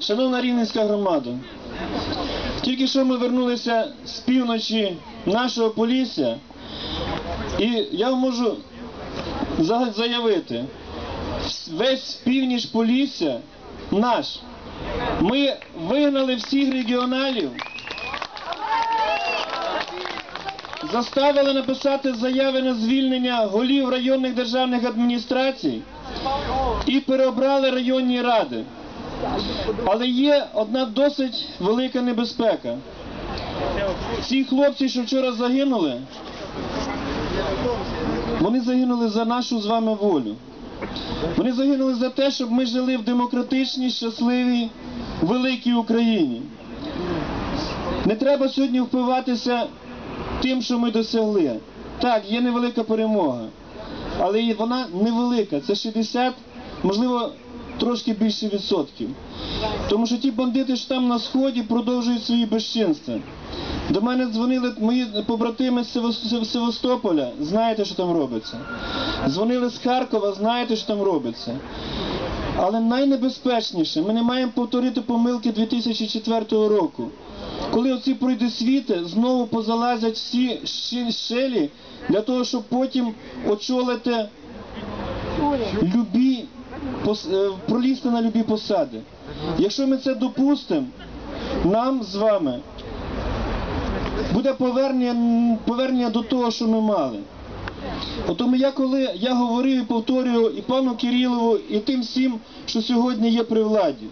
Шановна Рівненська громада, тільки що ми вернулися з півночі нашого Полісся, і я можу заявити, весь північ Полісся наш. Ми вигнали всіх регіоналів, заставили написати заяви на звільнення голів районних державних адміністрацій і переобрали районні ради. Але є одна досить велика небезпека. Ці хлопці, що вчора загинули, вони загинули за нашу з вами волю. Вони загинули за те, щоб ми жили в демократичній, щасливій, великій Україні. Не треба сьогодні впиватися тим, що ми досягли. Так, є невелика перемога, але вона невелика. Це 60, можливо, трошки більше відсотків. Тому що ті бандити, що там на сході, продовжують свої безчинства. До мене дзвонили мої побратими з Севастополя, знаєте, що там робиться. Дзвонили з Харкова, знаєте, що там робиться. Але найнебезпечніше, ми не маємо повторити помилки 2004 року. Коли оці пройдисвіти знову позалазять всі щелі для того, щоб потім очолити любі, пролізти на любі посади. Якщо ми це допустимо, нам з вами буде повернення, повернення до того, що ми мали. Тому я коли я говорив і повторюю і пану Кирилову, і тим всім, що сьогодні є при владі.